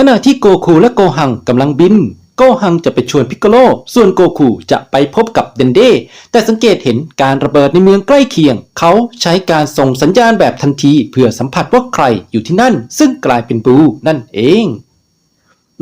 ขณะที่โกคูและโกหังกำลังบิน โกหังจะไปชวนพิกโกโล ส่วนโกคูจะไปพบกับเดนเด แต่สังเกตเห็นการระเบิดในเมืองใกล้เคียง เขาใช้การส่งสัญญาณแบบทันที เพื่อสัมผัสว่าใครอยู่ที่นั่น ซึ่งกลายเป็นบูนั่นเอง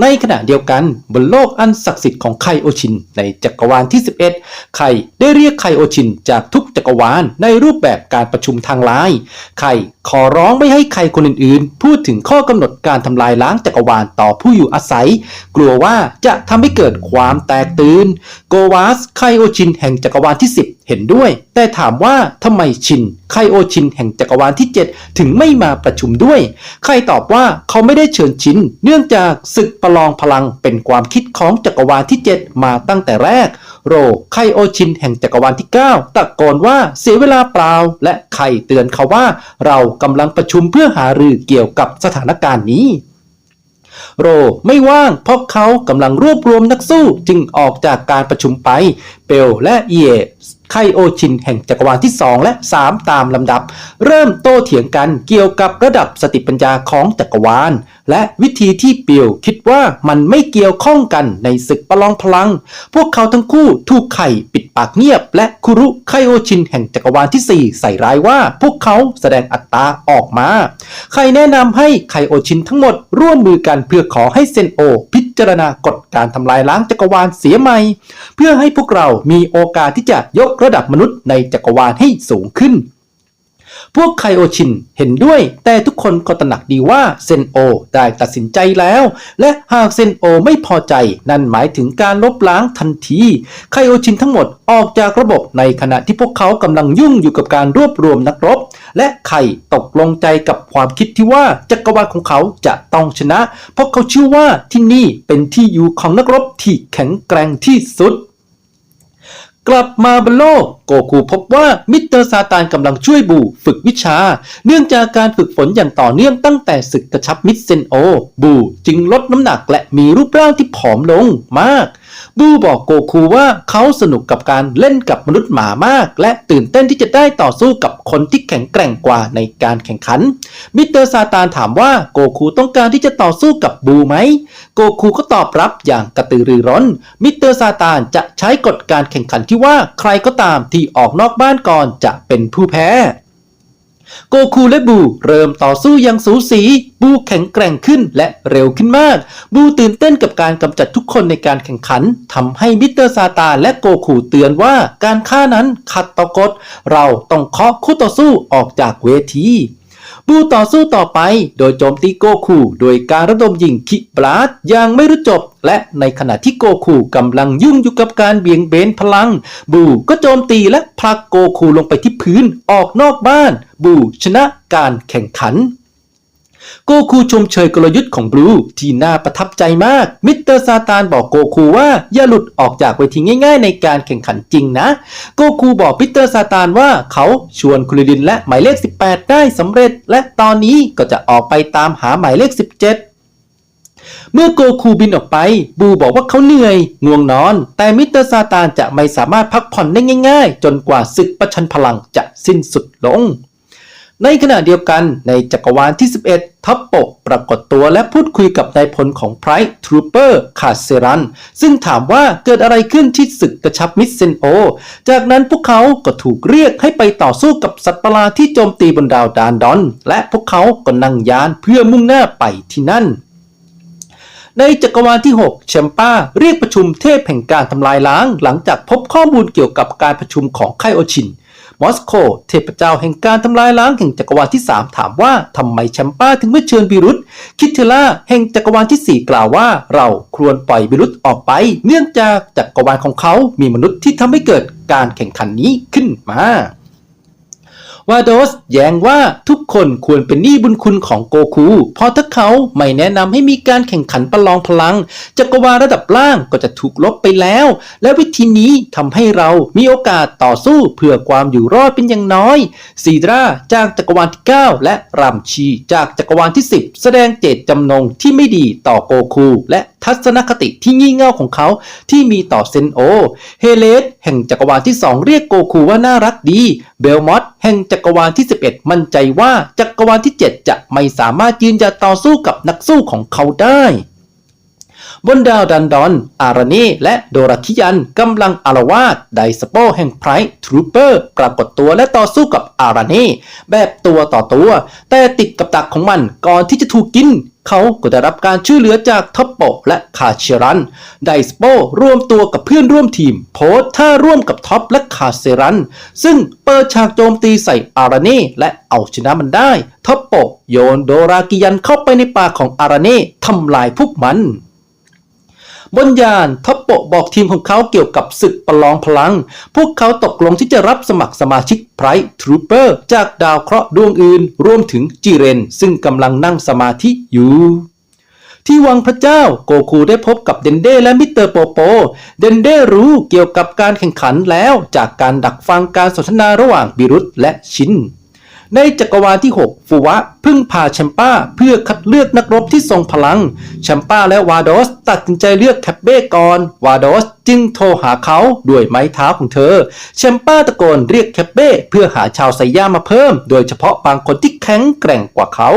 ในขณะเดียวกันบนโลกอันศักดิ์สิทธิ์ของไคโอชินในจักรวาลที่ 11 ไคได้เรียกไคโอชินจากทุกจักรวาลในรูปแบบการประชุมทางไลน์ไคขอร้องไม่ให้ใครคนอื่นๆ พูดถึงข้อกำหนดการทำลายล้างจักรวาลต่อผู้อยู่อาศัย กลัวว่าจะทำให้เกิดความแตกตื่น โกวาสไคโอชินแห่งจักรวาลที่ 10 เห็นด้วย แต่ถามว่าทำไมชินไคโอชินแห่งจักรวาลที่ 7 ถึงไม่มาประชุมด้วย ใครตอบว่าเขาไม่ได้เชิญชินเนื่องจากศึกประลองพลังเป็นความคิดของจักรวาลที่ 7 มาตั้งแต่แรก โรไคโอชินแห่งจักรวาลที่ 9 ตะโกนว่าเสียเวลาเปล่า และไคเตือนเขาว่า เรากำลังประชุมเพื่อหารือเกี่ยวกับสถานการณ์นี้โรไม่ว่างเพราะเขากำลังรวบรวมนักสู้จึงออกจากการประชุมไปเปลและเอ ไคโอชินแห่งจักรวาลที่ 2 และ 3 ตามลำดับ เริ่มโต้เถียงกันเกี่ยวกับระดับสติปัญญาของจักรวาล และวิธีที่เปียวคิดว่ามันไม่เกี่ยวข้องกันในศึกประลองพลัง พวกเขาทั้งคู่ถูกไข่ปิดปากเงียบ และคุรุไคโอชินแห่งจักรวาลที่ 4 ใส่ร้ายว่าพวกเขาแสดงอัตตาออกมา ใครแนะนำให้ไคโอชินทั้งหมดร่วมมือกันเพื่อขอให้เซนโอพิ จารณากฎการทำลายล้างจักรวาลเสียใหม่ เพื่อให้พวกเรามีโอกาสที่จะยกระดับมนุษย์ในจักรวาลให้สูงขึ้น พวกไคโอชินเห็นด้วย แต่ทุกคนก็ตระหนักดีว่าเซนโอได้ตัดสินใจแล้ว และหากเซนโอไม่พอใจ นั่นหมายถึงการลบล้างทันที ไคโอชินทั้งหมดออกจากระบบในขณะที่พวกเขากำลังยุ่งอยู่กับการรวบรวมนักรบ และไข่ตกลงใจกับความคิดที่ว่าจักรวาลของเขาจะต้องชนะ เพราะเขาเชื่อว่าที่นี่เป็นที่อยู่ของนักรบที่แข็งแกร่งที่สุด กลับมาบนโลก โกคูพบว่ามิสเตอร์ซาตานกำลังช่วยบูฝึกวิชา เนื่องจากการฝึกฝนอย่างต่อเนื่องตั้งแต่ศึกกระชับมิสเซนโอ บูจึงลดน้ำหนักและมีรูปร่างที่ผอมลงมาก บูบอกโกคูว่าเขาสนุกกับการเล่นกับมนุษย์หมามาก และตื่นเต้นที่จะได้ต่อสู้กับคนที่แข็งแกร่งกว่าในการแข่งขัน มิสเตอร์ซาตานถามว่าโกคูต้องการที่จะต่อสู้กับบูไหม โกคูก็ตอบรับอย่างกระตือรือร้น มิสเตอร์ซาตานจะใช้กฎการแข่งขันที่ว่าใครก็ตามที่ออกนอกบ้านก่อนจะเป็นผู้แพ้ โกคูและบูเริ่มต่อสู้อย่างสูสี บูแข็งแกร่งขึ้นและเร็วขึ้นมาก บูตื่นเต้นกับการกำจัดทุกคนในการแข่งขันทำให้มิสเตอร์ซาตาและโกคูเตือนว่าการฆ่านั้นขัดต่อกฎเราต้องเคาะคู่ต่อสู้ออกจากเวที บูต่อสู้ต่อไป โดยโจมตีโกคูโดยการระดมยิงคิบลาสอย่างไม่รู้จบ และในขณะที่โกคูกำลังยุ่งอยู่กับการเบี่ยงเบนพลัง บูก็โจมตีและผลักโกคูลงไปที่พื้นออกนอกบ้าน บูชนะการแข่งขัน โกคูชมเชยกลยุทธ์ของบลูที่น่าประทับใจมาก มิสเตอร์ซาตานบอกโกคูว่าอย่าหลุดออกจากเวทีง่ายๆ ในการแข่งขันจริงนะ โกคูบอกมิสเตอร์ซาตานว่าเขาชวนคุริดินและหมายเลข 18 ได้สำเร็จ และตอนนี้ก็จะออกไปตามหาหมายเลข 17เมื่อโกคูบินออกไป บูบอกว่าเขาเหนื่อยง่วงนอน แต่มิสเตอร์ซาตานจะไม่สามารถพักผ่อนได้ง่ายๆ จนกว่าศึกประชันพลังจะสิ้นสุดลง ในขณะเดียวกันในจักรวาลที่ 11 ทัพปกปรากฏตัวและพูดคุยกับนายพลของไพร์ทรูเปอร์คาเซรัน ซึ่งถามว่าเกิดอะไรขึ้นที่ศึกกระชับมิสเซนโอ จากนั้นพวกเขาก็ถูกเรียกให้ไปต่อสู้กับสัตว์ประหลาดที่โจมตีบนดาวดานดอน และพวกเขาก็นั่งยานเพื่อมุ่งหน้าไปที่นั่นในจักรวาลที่ 6 แชมป้าเรียกประชุมเทพแห่งการทำลายล้าง หลังจากพบข้อมูลเกี่ยวกับการประชุมของไคโอชิน มอสโกเทพเจ้าแห่งการทำลายล้างแห่งจักรวาลที่ 3 ถามว่าทำไมแชมป้าถึงไม่เชิญบิรุตคิเทล่าแห่งจักรวาลที่ 4 กล่าวว่า เราควรปล่อยบิรุตออกไป เนื่องจากจักรวาลของเขามีมนุษย์ที่ทำให้เกิดการแข่งขันนี้ขึ้นมา วาโดสแย้งว่าทุกคนควรเป็นหนี้บุญคุณของโกคู เพราะถ้าเขาไม่แนะนำให้มีการแข่งขันประลองพลัง จักรวาลระดับล่างก็จะถูกลบไปแล้ว และวิธีนี้ทำให้เรามีโอกาสต่อสู้เพื่อความอยู่รอดเป็นอย่างน้อยซีดราจากจักรวาลที่ 9 และรัมชีจากจักรวาลที่ 10 แสดงเจตจำนงที่ไม่ดีต่อโกคูและทัศนคติที่งี่เง่าของเขาที่มีต่อเซนโอ เฮเลสแห่งจักรวาลที่ 2 เรียกโกคูว่าน่ารักดี เบลมอสแห่งจักรวาลที่ 11 มั่นใจว่าจักรวาลที่ 7 จะไม่สามารถยืนหยัดต่อสู้กับนักสู้ของเขาได้บนดาวดันดอน อาราน่และโดราคิยันกำลังอารวาสไดสโปแห่งไพร์ทรูเปอร์ปรากฏตัวและต่อสู้กับอาราน่แบบตัวต่อตัว แต่ติดกับดักของมันก่อนที่จะถูกกิน เขาก็ได้รับการช่วยเหลือจากท็อปโปและคาเชรัน ไดสโปร่วมตัวกับเพื่อนร่วมทีม โพสท่าร่วมกับท็อปและคาเซรัน ซึ่งเปิดฉากโจมตีใส่อาราเน่และเอาชนะมันได้ท็อปโปโยนโดรากิยันเข้าไปในปากของอาราเน่ทำลายพวกมัน บนยานท็อปโปะบอกทีมของเขาเกี่ยวกับศึกประลองพลัง พวกเขาตกลงที่จะรับสมัครสมาชิกไพร์ทรูเปอร์ จากดาวเคราะห์ดวงอื่น รวมถึงจิเรน ซึ่งกำลังนั่งสมาธิอยู่ที่วังพระเจ้าโกคูได้พบกับเดนเด้และมิสเตอร์โปโป เดนเด้รู้เกี่ยวกับการแข่งขันแล้วจากการดักฟังการสนทนาระหว่างบิรุตและชิน ในจักรวาลที่ 6 ฟูวะพึ่งพาแชมป้าเพื่อคัดเลือกนักรบที่ทรงพลัง แชมป้าและวาโดสตัดสินใจเลือกแคปเบ้ก่อน วาโดสจึงโทรหาเขาด้วยไม้เท้าของเธอ แชมป้าตะโกนเรียกแคปเบ้เพื่อหาชาวไซย่ามาเพิ่ม โดยเฉพาะบางคนที่แข็งแกร่งกว่าเขา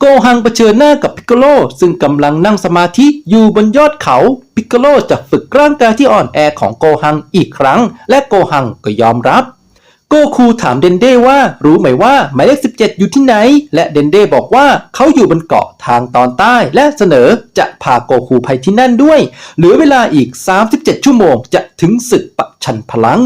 โกฮังเผชิญหน้ากับพิกโลซึ่งกำลังนั่งสมาธิอยู่บนยอดเขา พิกโลจะฝึกร่างกายที่อ่อนแอของโกฮังอีกครั้ง และโกฮังก็ยอมรับ โกคูถามเดนเด้ว่ารู้ไหมว่าหมายเลข 17 อยู่ที่ไหน และเดนเด้บอกว่าเขาอยู่บนเกาะทางตอนใต้ และเสนอจะพาโกคูไปที่นั่นด้วย เหลือเวลาอีก 37 ชั่วโมงจะถึงศึกปะชันพลัง